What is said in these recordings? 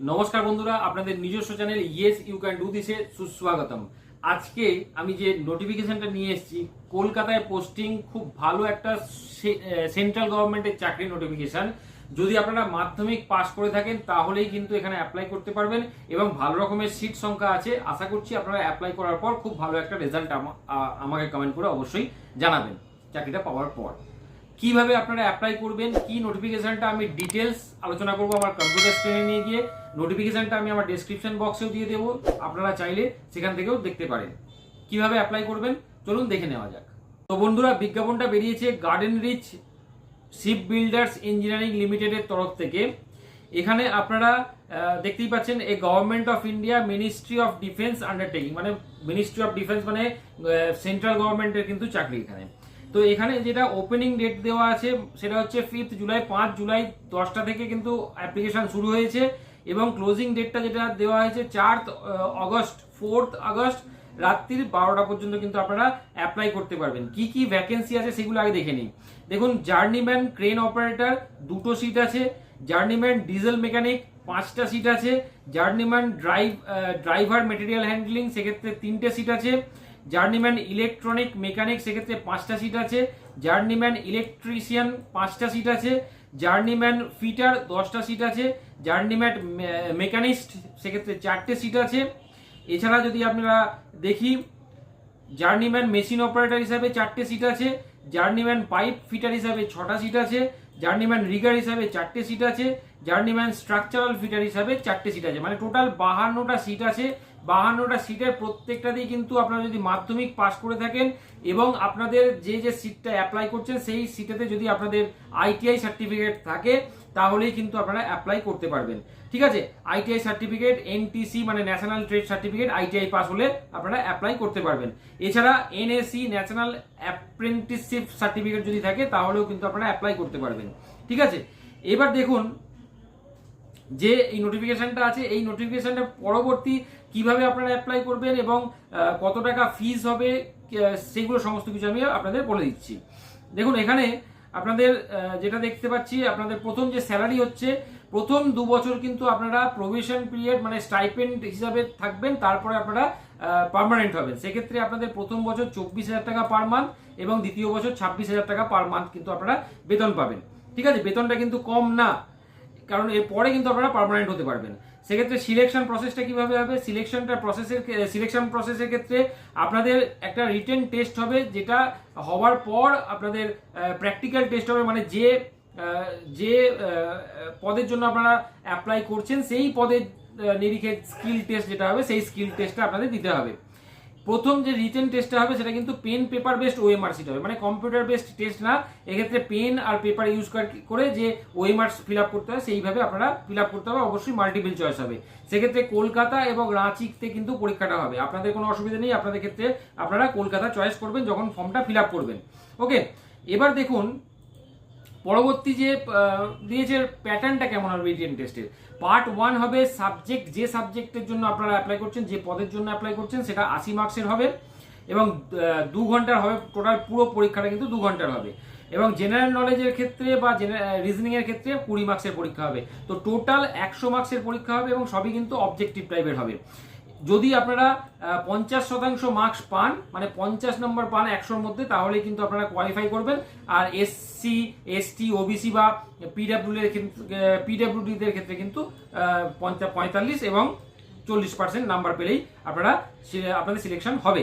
নমস্কার বন্ধুরা, আপনাদের নিজস্ব channel yes you can do দিসে সুস্বাগতম। আজকে আমি যে নোটিফিকেশনটা নিয়ে এসেছি, কলকাতায় পোস্টিং খুব ভালো একটা সেন্ট্রাল গভর্নমেন্টের চাকরি নোটিফিকেশন যদি আপনারা মাধ্যমিক পাস করে থাকেন, তাহলেই কিন্তু এখানে অ্যাপ্লাই করতে পারবেন এবং ভালো রকমের সিট সংখ্যা আছে। আশা করছি আপনারা অ্যাপ্লাই করার পর খুব ভালো একটা রেজাল্ট আমাকে কমেন্ট করে অবশ্যই জানাবেন, চাকরিটা পাওয়ার পর। কীভাবে আপনারা অ্যাপ্লাই করবেন, কি নোটিফিকেশনটা আমি ডিটেলস আলোচনা করব আমার কম্পিউটার স্ক্রিনে নিয়ে গিয়ে নোটিফিকেশনটা আমি আমার ডেসক্রিপশন বক্সেও দিয়ে দেবো, আপনারা চাইলে সেখান থেকেও দেখতে পারেন। কীভাবে অ্যাপ্লাই করবেন? চলুন দেখে নেওয়া যাক। তো বন্ধুরা, বিজ্ঞাপনটা বেরিয়েছে garden reach ship builders engineering লিমিটেডের তরফ থেকে। এখানে আপনারা দেখতেই পাচ্ছেন a government of India ministry of defence undertaking মানে মিনিস্ট্রি অফ ডিফেন্স মানে সেন্ট্রাল গভর্নমেন্টের কিন্তু চাকরি এখানে। তো এখানে যেটা ওপেনিং ডেট দেওয়া আছে, সেটা হচ্ছে ফিফথ জুলাই পাঁচ জুলাই দশটা থেকে কিন্তু অ্যাপ্লিকেশন শুরু হয়েছে এবং ক্লোজিং ডেটটা যেটা দেওয়া হয়েছে চার আগস্ট ফোর্থ আগস্ট রাত্রির বারোটা পর্যন্ত কিন্তু আপনারা অ্যাপ্লাই করতে পারবেন। কি কি ভ্যাকেন্সি আছে সেগুলো আগে দেখে নিন। দেখুন জার্নিম্যান ক্রেন অপারেটর দুটো সিট আছে জার্নিম্যান ডিজেল মেকানিক পাঁচটা সিট আছে journeyman drive driver material handling সেক্ষেত্রে তিনটে সিট আছে জার্নিম্যান ইলেকট্রনিক মেকানিক সেক্ষেত্রে পাঁচটা সিট আছে। জার্নিম্যান ইলেকট্রিশিয়ান পাঁচটা সিট আছে। জার্নিম্যান ফিটার দশটা সিট আছে। জার্নিম্যান মেকানিস্ট সেক্ষেত্রে চারটে সিট আছে। এছাড়া যদি আপনারা দেখি জার্নিম্যান মেশিন অপারেটর হিসাবে চারটে সিট আছে। জার্নিম্যান পাইপ ফিটার হিসাবে ছটা সিট আছে। জার্নিম্যান রিগার হিসাবে চারটে সিট আছে। জার্নিম্যান স্ট্রাকচারাল ফিটার হিসাবে চারটে সিট আছে। মানে টোটাল বাহান্নটা সিট আছে। বাহান্নটা সিটের প্রত্যেকটা প্রত্যেকটাতেই কিন্তু আপনারা যদি মাধ্যমিক পাশ করে থাকেন এবং আপনাদের যে যে সিটটা অ্যাপ্লাই করছেন, সেই সিটেতে যদি আপনাদের আইটিআই সার্টিফিকেট থাকে, তাহলেই কিন্তু আপনারা অ্যাপ্লাই করতে পারবেন। ঠিক আছে? আইটিআই সার্টিফিকেট এনটিসি মানে national trade certificate ITI pass হলে আপনারা অ্যাপ্লাই করতে পারবেন। এছাড়া এনএসি ন্যাশনাল অ্যাপ্রেন্টিসশিপ সার্টিফিকেট যদি থাকে, তাহলেও কিন্তু আপনারা অ্যাপ্লাই করতে পারবেন। ঠিক আছে? এবার দেখুন যে এই নোটিফিকেশনটা আছে, এই নোটিফিকেশনটা পরবর্তী কীভাবে আপনারা অ্যাপ্লাই করবেন এবং কত টাকা ফিজ হবে সেগুলো সমস্ত কিছু আমি আপনাদের বলে দিচ্ছি। দেখুন, এখানে আপনাদের যেটা দেখতে পাচ্ছি, আপনাদের প্রথম যে স্যালারি হচ্ছে, প্রথম দু বছর কিন্তু আপনারা প্রভিশন পিরিয়ড মানে স্টাইপেন্ড হিসাবে থাকবেন, তারপরে আপনারা পার্মানেন্ট হবেন। সেক্ষেত্রে আপনাদের প্রথম বছর চব্বিশ হাজার টাকা পার মান্থ এবং দ্বিতীয় বছর ছাব্বিশ হাজার টাকা পার মান্থ কিন্তু আপনারা বেতন পাবেন। ঠিক আছে? বেতনটা কিন্তু কম না। কারণ এর পরে কিন্তু আপনারা পার্মানেন্ট হতে পারবেন। সেক্ষেত্রে সিলেকশন প্রসেসটা কীভাবে হবে? সিলেকশনটা প্রসেসের সিলেকশন প্রসেসের ক্ষেত্রে আপনাদের একটা রিটেন টেস্ট হবে, যেটা হওয়ার পর আপনাদের প্র্যাকটিক্যাল টেস্ট হবে মানে যে যে পদের জন্য আপনারা অ্যাপ্লাই করছেন, সেই পদের নিরিখে স্কিল টেস্ট যেটা হবে, সেই স্কিল টেস্টটা আপনাদের দিতে হবে। প্রথম যে রিটেন টেস্টটা হবে, সেটা কিন্তু pen paper based OMR sheet হবে। মানে কম্পিউটার বেসড টেস্ট না, এক্ষেত্রে পেন আর পেপার ইউজ করে যে ওএমআর ফিল আপ করতে হয়, সেইভাবে আপনারা ফিল আপ করতে হবে, অবশ্যই মাল্টিপল চয়েস হবে। সেক্ষেত্রে কলকাতা এবং রাঁচিতে কিন্তু পরীক্ষাটা হবে। আপনাদের কোনো অসুবিধা নেই, আপনাদের ক্ষেত্রে আপনারা কলকাতা চয়েস করবেন, যখন ফর্মটা ফিল আপ করবেন। ওকে এবার দেখুন পরবর্তী যে দিয়েছে প্যাটার্নটা কেমন হবে রিটেন টেস্টের পার্ট ওয়ান হবে সাবজেক্ট যে সাবজেক্টের জন্য আপনারা অ্যাপ্লাই করছেন, যে পদের জন্য অ্যাপ্লাই করছেন, সেটা আশি মার্কসের হবে এবং দু ঘণ্টার হবে টোটাল পুরো পরীক্ষাটা কিন্তু দু ঘণ্টার হবে। এবং জেনারেল নলেজের ক্ষেত্রে বা রিজনিং এর ক্ষেত্রে কুড়ি মার্কসের পরীক্ষা হবে। তো টোটাল একশো মার্কসের পরীক্ষা হবে এবং সবই কিন্তু অবজেক্টিভ টাইপের হবে। যদি আপনারা পঞ্চাশ শতাংশ মার্কস পান মানে পঞ্চাশ নম্বর পান একশোর মধ্যে তাহলে কিন্তু আপনারা কোয়ালিফাই করবেন। আর এসসি এসটি ওবিসি বা পিডাব্লিউ এর পিডাব্লিউডিদের ক্ষেত্রে কিন্তু পঞ্চাশ পঁয়তাল্লিশ এবং চল্লিশ পার্সেন্ট নাম্বার পেলেই আপনারা আপনাদের সিলেকশন হবে।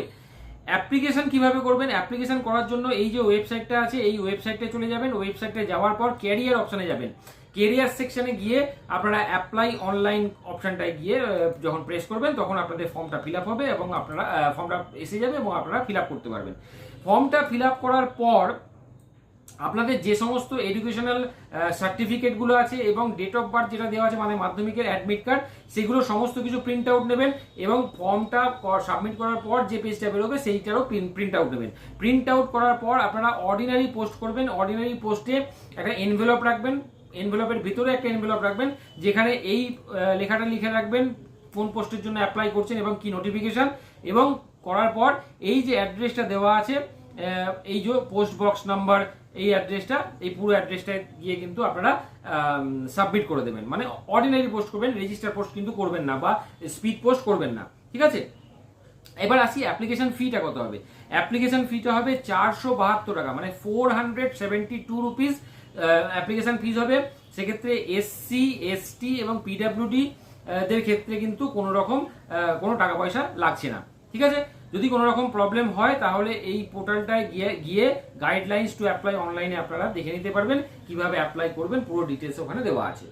অ্যাপ্লিকেশন কীভাবে করবেন? অ্যাপ্লিকেশন করার জন্য এই যে ওয়েবসাইটটা আছে, এই ওয়েবসাইটে চলে যাবেন। ওয়েবসাইটে যাওয়ার পর ক্যারিয়ার অপশনে যাবেন। কেরিয়ার সেকশনে গিয়ে আপনারা অ্যাপ্লাই অনলাইন অপশনটায় গিয়ে যখন প্রেস করবেন, তখন আপনাদের ফর্মটা ফিল হবে এবং আপনারা ফর্মটা এসে যাবে এবং আপনারা ফিল করতে পারবেন। ফর্মটা ফিল করার পর আপনাদের যে সমস্ত এডুকেশনাল সার্টিফিকেটগুলো আছে এবং ডেট অফ বার্থ যেটা দেওয়া আছে মানে মাধ্যমিকের অ্যাডমিট কার্ড সেগুলো সমস্ত কিছু প্রিন্ট আউট নেবেন এবং ফর্মটা সাবমিট করার পর যে পেজটা বেরোবে, সেইটারও প্রিন্ট আউট নেবেন। প্রিন্ট আউট করার পর আপনারা অর্ডিনারি পোস্ট করবেন। অর্ডিনারি পোস্টে একটা এনভেলপ রাখবেন। এনভেলপের ভিতরে একটা এনভেলপ রাখবেন, যেখানে এই লেখাটা লিখে রাখবেন, কোন পোস্টের জন্য অ্যাপ্লাই করছেন এবং কি নোটিফিকেশন এবং করার পর এই যে অ্যাড্রেসটা দেওয়া আছে এই যে পোস্ট বক্স নাম্বার এই অ্যাড্রেসটা এই পুরো অ্যাড্রেসটা গিয়ে কিন্তু আপনারা সাবমিট করে দেবেন। মানে অর্ডিনারি পোস্ট করবেন রেজিস্টার পোস্ট কিন্তু করবেন না বা স্পিড পোস্ট করবেন না। ঠিক আছে? এবার আসি অ্যাপ্লিকেশন ফিটা কত হবে? অ্যাপ্লিকেশন ফিটা হবে চারশো বাহাত্তর টাকা মানে four hundred seventy two rupees application fees হবে। সেক্ষেত্রে এসসি এসটি এবং পিডাব্লিউডি দের ক্ষেত্রে কিন্তু কোনো রকম কোনো টাকা পয়সা লাগছে না। ঠিক আছে? যদি কোনো রকম প্রবলেম হয়, তাহলে এই পোর্টালটায় গিয়ে গিয়ে গাইডলাইন্স টু অ্যাপ্লাই অনলাইনে আপনারা দেখে নিতে পারবেন, কীভাবে অ্যাপ্লাই করবেন, পুরো ডিটেলস ওখানে দেওয়া আছে।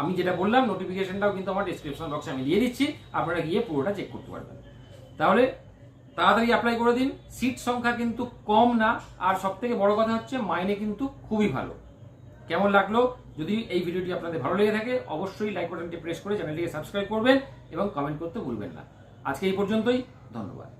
আমি যেটা বললাম নোটিফিকেশনটাও কিন্তু আমার ডিসক্রিপশন বক্সে আমি দিয়ে দিচ্ছি, আপনারা গিয়ে পুরোটা চেক করতে পারবেন। তাহলে তাড়াতাড়ি অ্যাপ্লাই করে দিন। সিট সংখ্যা কিন্তু কম না, আর সব থেকে বড় কথা হচ্ছে, মাইনে কিন্তু খুবই ভালো। কেমন লাগল? যদি এই ভিডিওটি আপনাদের ভালো লেগে থাকে, অবশ্যই লাইক বাটনটি প্রেস করে চ্যানেলটিকে সাবস্ক্রাইব করবেন এবং কমেন্ট করতে ভুলবেন না। আজকে এই পর্যন্তই, ধন্যবাদ।